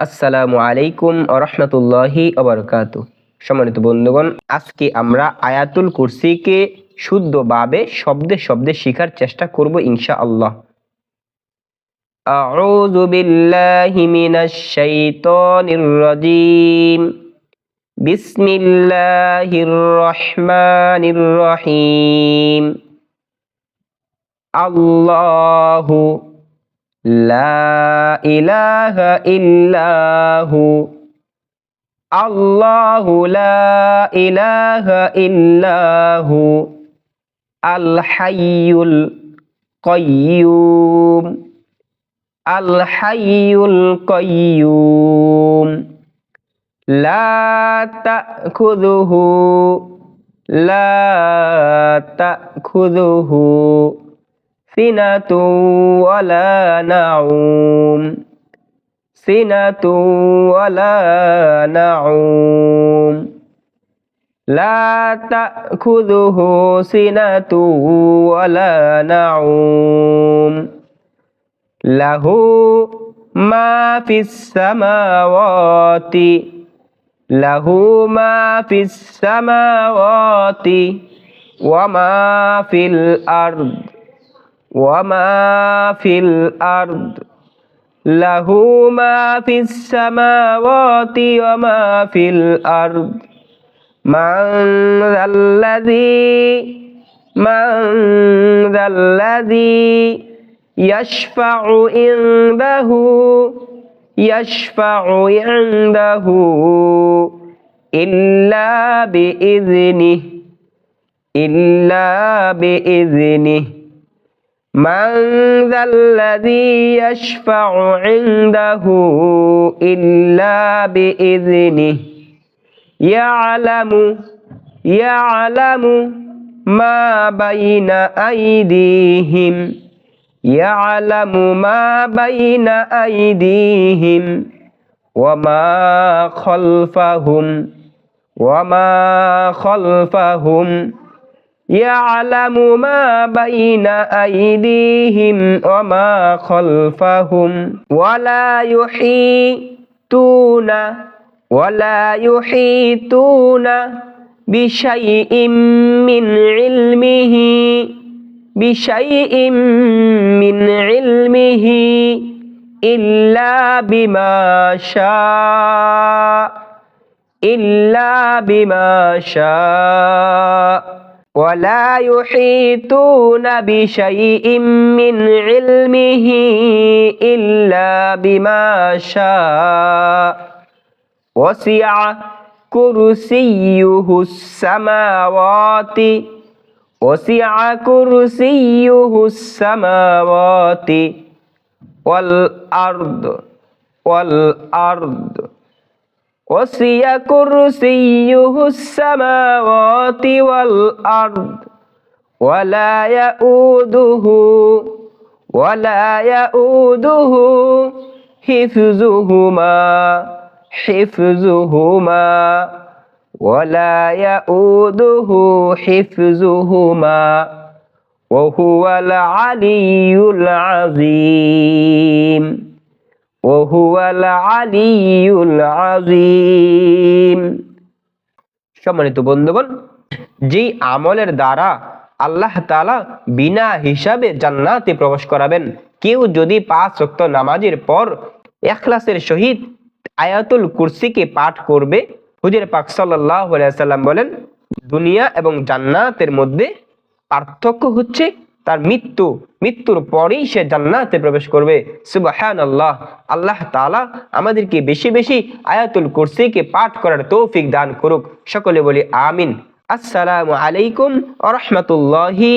আসসালামু আলাইকুম আরহামতুল্লাহি আবরকাত সম্মানিত বন্ধুগণ আজকে আমরা আয়াতুল কুরসিকে শুদ্ধভাবে শব্দে শব্দে শেখার চেষ্টা করব ইনশা আল্লাহ أعوذ بالله من الشيطان الرجيم بسم الله الرحمن الرحيم الله لا إله إلا هو. الله لا إله إلا هو. الحي القيوم. الحي القيوم. لا تأخذه. لا تأخذه. سنة ولا نعوم. سنة ولا نعوم. لا تأخذه سنة ولا نعوم. له ما في السماوات. له ما في السماوات وما في الأرض. وما في الأرض له ما في السماوات وما في الأرض من ذا الذي من ذا الذي يشفع عنده يشفع عنده إلا بإذنه إلا بإذنه من ذا الذي يشفع عنده إلا بإذنه يعلم يعلم ما بين أيديهم يعلم ما بين أيديهم وما خلفهم وما خلفهم. يعلم ما بين أيديهم وما خلفهم ولا يحيطون ولا يحيطون بشيء من علمه بشيء من علمه إلا بما شاء إلا بما شاء ولا يحيطون بشيء من علمه إلا بما شاء. وسع كرسيه السماوات وسع كرسيه السماوات والأرض والأرض وسع كرسيه السماوات والأرض ولا يؤوده ولا يؤوده حفظهما حفظهما ولا يؤوده حفظهما وهو العلي العظيم ওহুয়াল আলিউল আজিম সম্মানিত বন্ধুগণ যে আমলের দ্বারা আল্লাহ তালা বিনা হিসাবে জান্নাতে প্রবেশ করাবেন, কেউ যদি পাঁচ রক্ত নামাজের পর এখলাসের সহিত আয়াতুল কুরসিকে পাঠ করবে, হুজির পাক সাল্লাহ সাল্লাম বলেন, দুনিয়া এবং জান্নাতের মধ্যে পার্থক্য হচ্ছে তার মৃত্যু, মৃত্যুর পরেই সে জান্নাতে প্রবেশ করবে। সুবাহান আল্লাহ আল্লাহ তালা আমাদেরকে বেশি বেশি আয়াতুল কুরসিকে পাঠ করার তৌফিক দান করুক। সকলে বলি আমিন। আসসালামু আলাইকুম আ রহমতুল্লাহি